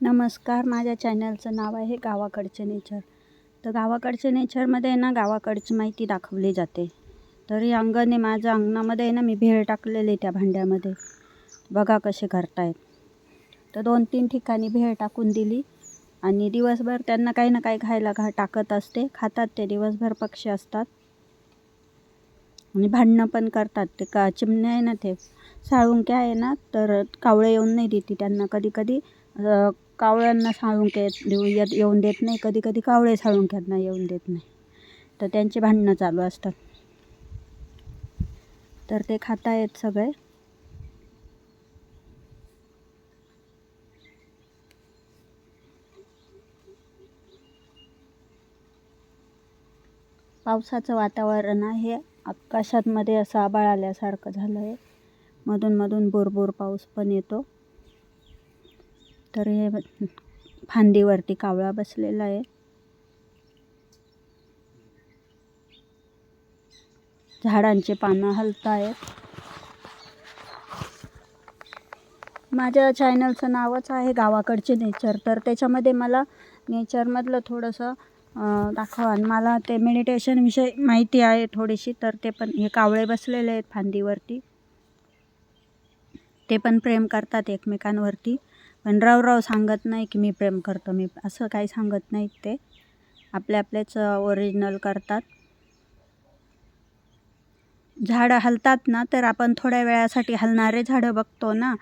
नमस्कार माझ्या चॅनलचं नाव आहे गावाकडचे नेचर. तर गावाकडचे नेचरमध्ये आहे ना गावाकडची माहिती दाखवली जाते. तर हे अंगण आहे माझ्या अंगणामध्ये आहे ना मी भेळ टाकलेली त्या भांड्यामध्ये. बघा कसे करतायत. तर दोन तीन ठिकाणी भेळ टाकून दिली. आणि दिवसभर त्यांना काही ना काही खायला घा टाकत असते. खातात ते दिवसभर पक्षी असतात. आणि भांडणं पण करतात. ते का चिमण्या आहे ना ते साळुंक्या आहे ना तर कावळे येऊन नाही देते त्यांना कधी कधी कावळ्यांना साळुंके देऊ येत येऊन देत नाही कधी कधी कावळे साळुंक्यांना येऊन देत नाही. तर त्यांची भांडणं चालू असतात. तर ते खातायत सगळे. पावसाचं वातावरण आहे. आकाशातमध्ये असं आभाळ आल्यासारखं झालं आहे मधून मधून बुरबुर पाऊस पण येतो. तर हे फांदीवरती कावळा बसलेला आहे. झाडांचे पानं हलतायत. माझ्या चॅनलचं नावच आहे गावाकडचे नेचर तर त्याच्यामध्ये मला नेचरमधलं थोडंसं दाखवा. आणि मला ते मेडिटेशनविषयी माहिती आहे थोडीशी तर ते पण हे कावळे बसलेले आहेत फांदीवरती. ते पण प्रेम करतात एकमेकांवरती. पण राव राव सांगत नाही की मी प्रेम करतो मी असं काही सांगत नाहीत ते. आपले आपलेच ओरिजिनल करतात. झाडं हलतात ना तर आपण थोड्या वेळासाठी हलणारे झाडं बघतो ना.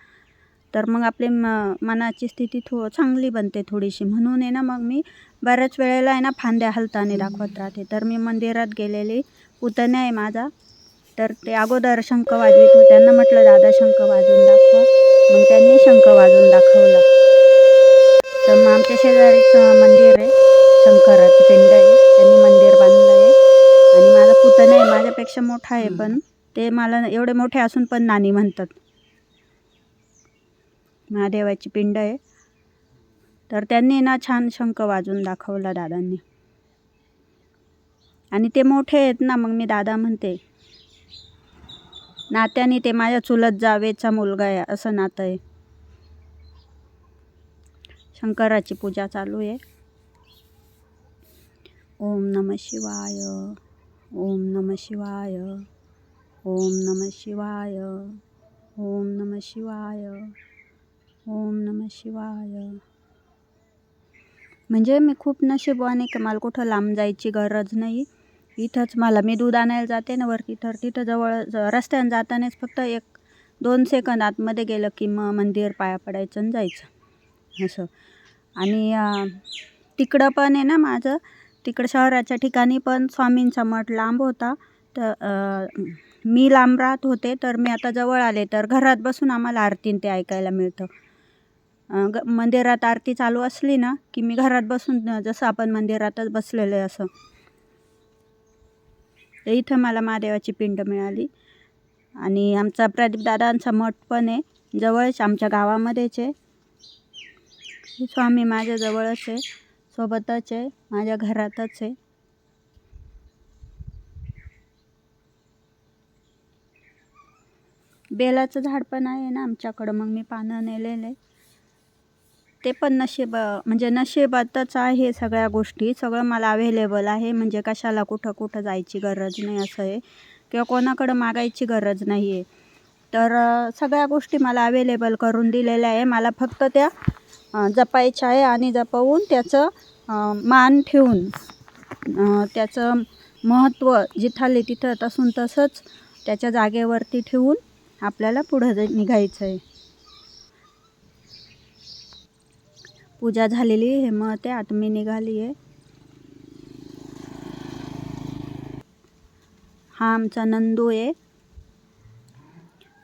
तर मग आपली म मनाची स्थिती थो चांगली बनते थोडीशी. म्हणून आहे ना मग मी बऱ्याच वेळेला आहे ना फांद्या हलताना दाखवत राहते. तर मी मंदिरात गेलेली. पुतण्या आहे माझा. तर ते अगोदर शंख वाजवीत होते. त्यांना म्हटलं दादा शंख वाजवून दाखवा. मग त्यांनी शंख वाजवून दाखवला. तर मग आमच्या शेजारीचं मंदिर आहे. शंकराचं पिंड आहे. त्यांनी मंदिर बांधलं आहे आणि माझा पुतण्या आहे. माझ्यापेक्षा मोठा आहे पण ते मला एवढे मोठे असून पण नानी म्हणतात. महादेवाची पिंड आहे. तर त्यांनी ना छान शंख वाजवून दाखवला दादांनी. आणि ते मोठे आहेत ना मग मी दादा म्हणते नात्याने ते माझ्या चुलत जावेचा मुलगा आहे असं नातं आहे. शंकराची पूजा चालू आहे. ओम नम शिवाय ओम नम शिवाय ओम नम शिवाय ओम नम शिवाय ओम नम शिवाय. म्हणजे मी खूप नशीबवाने की मला कुठं लांब जायची गरज नाही. इथंच मला मी दूध आणायला जाते ना वरती तर तिथं जवळ ज- रस्त्याने जातानाच फक्त एक दोन सेकंद आतमध्ये गेलं की मग मंदिर पाया पडायचं आणि जायचं. असं. आणि तिकडं पण आहे ना माझं तिकडं शहराच्या ठिकाणी पण स्वामींचा मठ लांब होता. तर मी लांब राहत होते तर मी आता जवळ आले तर घरात बसून आम्हाला आरतीन ते ऐकायला मिळतं. ग मंदिरात आरती चालू असली ना की मी घरात बसून जसं आपण मंदिरातच बसलेलं आहे असं. तर इथं मला महादेवाची पिंड मिळाली. आणि आमचा प्रदीपदादांचा मठ पण आहे. जवळच आमच्या गावामध्येच आहे. स्वामी माझ्या जवळच आहे. सोबतच आहे. माझ्या घरातच आहे. बेलाचं झाड पण आहे ना आमच्याकडं. मग मी पानं नेलेले. ते पण नशीब म्हणजे नशिबातच आहे सगळ्या गोष्टी. सगळं मला अवेलेबल आहे म्हणजे कशाला कुठं कुठं जायची गरज नाही असं आहे. किंवा कोणाकडं मागायची गरज नाही आहे तर सगळ्या गोष्टी मला अवेलेबल करून दिलेल्या आहे. मला फक्त त्या जपायच्या आहे आणि जपवून त्याचं मान ठेवून त्याचं महत्त्व जिथाले तिथं तसून तसंच त्याच्या जागेवरती ठेवून आपल्याला पुढं निघायचं आहे पूजा झालेली हे मग ते आता मी निघाली आहे. हा आमचा नंदू आहे.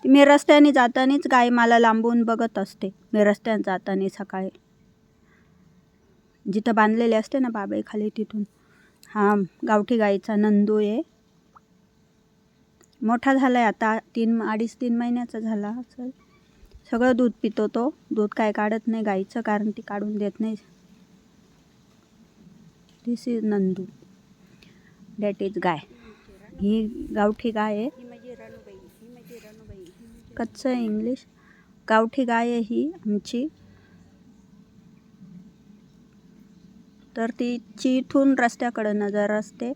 मी रस्त्याने जातानीच गाय मला लांबून बघत असते. मी रस्त्याने जाताना सकाळी. जिथं बांधलेले असते ना बाबळे खाली तिथून. हा गावठी गाईचा नंदू आहे. मोठा झाला आहे आता तीन अडीच तीन महिन्याचा झाला असेल. सगळं दूध पितो तो दूध काय काढत नाही गाईचं कारण ती काढून देत नाही. This is Nandu. That is gai. ही गावठी गाय आहे. कच्चं आहे इंग्लिश. गावठी गाय आहे ही आमची. तर तिची इथून रस्त्याकडं नजर असते.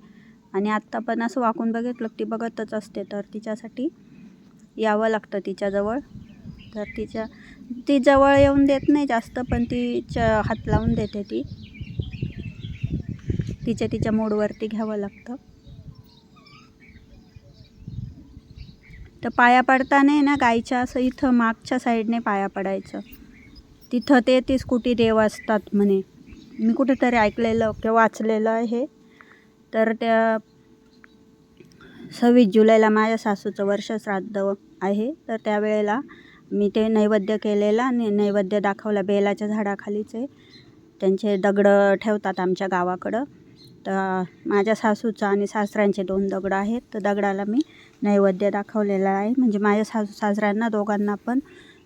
आणि आत्ता पण असं वाकून बघितलं ती बघतच असते. तर तिच्यासाठी यावं लागतं तिच्याजवळ. तर तिच्या ती जवळ येऊन देत नाही जास्त पण तिच्या हात लावून देते ती. तिच्या तिच्या मोडवरती घ्यावं लागतं. तर पाया पडताना ना गायच्या असं इथं मागच्या साईडने पाया पडायचं. तिथं ते ती स्कूटी देव असतात म्हणे. मी कुठेतरी ऐकलेलं किंवा वाचलेलं आहे. तर त्या सव्वीस जुलैला माझ्या सासूचं वर्ष श्राद्ध आहे. तर त्यावेळेला मी ते नैवेद्य केलेला आणि नैवेद्य दाखवला बेलाच्या झाडाखालीच आहे. त्यांचे दगडं ठेवतात आमच्या गावाकडं. तर माझ्या सासूचा आणि सासऱ्यांचे दोन दगडं आहेत. तर दगडाला मी नैवेद्य दाखवलेला आहे. म्हणजे माझ्या सासू सासऱ्यांना दोघांना पण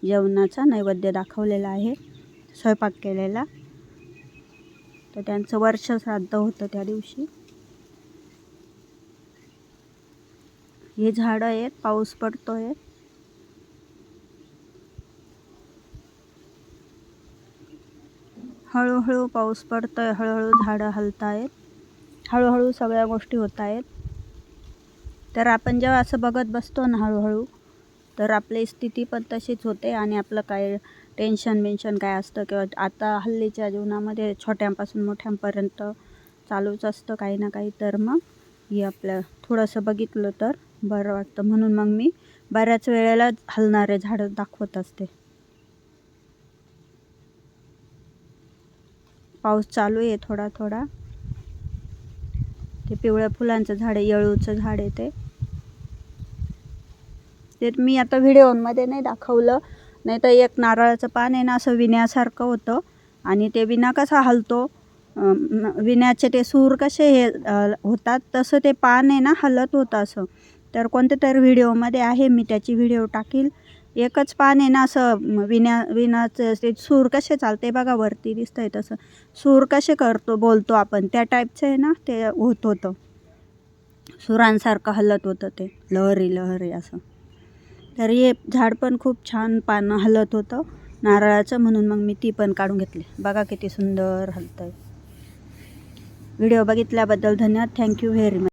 जेवणाचा नैवेद्य दाखवलेला आहे. स्वयंपाक केलेला. तर त्यांचं वर्ष श्राद्ध होतं त्या दिवशी. हे झाडं आहेत पाऊस पडतो आहे हळूहळू पाऊस पडतोय हळूहळू झाडं हलतायत हळूहळू सगळ्या गोष्टी होत आहेत तर आपण जेव्हा असं बघत बसतो ना हळूहळू तर आपली स्थिती पण तशीच होते आणि आपलं काय टेन्शन बेन्शन काय असतं किंवा आता हल्लीच्या जीवनामध्ये छोट्यांपासून मोठ्यांपर्यंत चालूच असतं काही ना काही. तर मग हे आपलं थोडंसं बघितलं तर बरं वाटतं. म्हणून मग मी बऱ्याच वेळेला हलणारे झाडं दाखवत असते. पाऊस चालू आहे थोडा थोडा. ते पिवळ्या फुलांचं झाड आहे येळूचं झाड आहे ते. ते मी आता व्हिडिओमध्ये नाही दाखवलं. नाही तर एक नारळाचं पान आहे ना असं विण्यासारखं होतं. आणि ते विणा कसा हलतो? विण्याचे ते सूर कसे हे होतात तसं ते पान आहे ना हलत होतं असं. तर कोणत्या तरी व्हिडिओमध्ये आहे मी त्याची व्हिडिओ टाकील. एकच पान आहे ना असं विना विण्या विणाचं ते सूर कसे चालते बघा वरती दिसतंय तसं. सूर कसे करतो बोलतो आपण त्या टाईपचं आहे ना ते होत होतं. सुरांसारखं हलत होतं ते लहरी लहरी असं. तर हे झाड पण खूप छान पानं हलत होतं नारळाचं म्हणून मग मी ती पण काढून घेतली. बघा किती सुंदर हलतं आहे व्हिडिओ बघितल्याबद्दल धन्यवाद. Thank you very much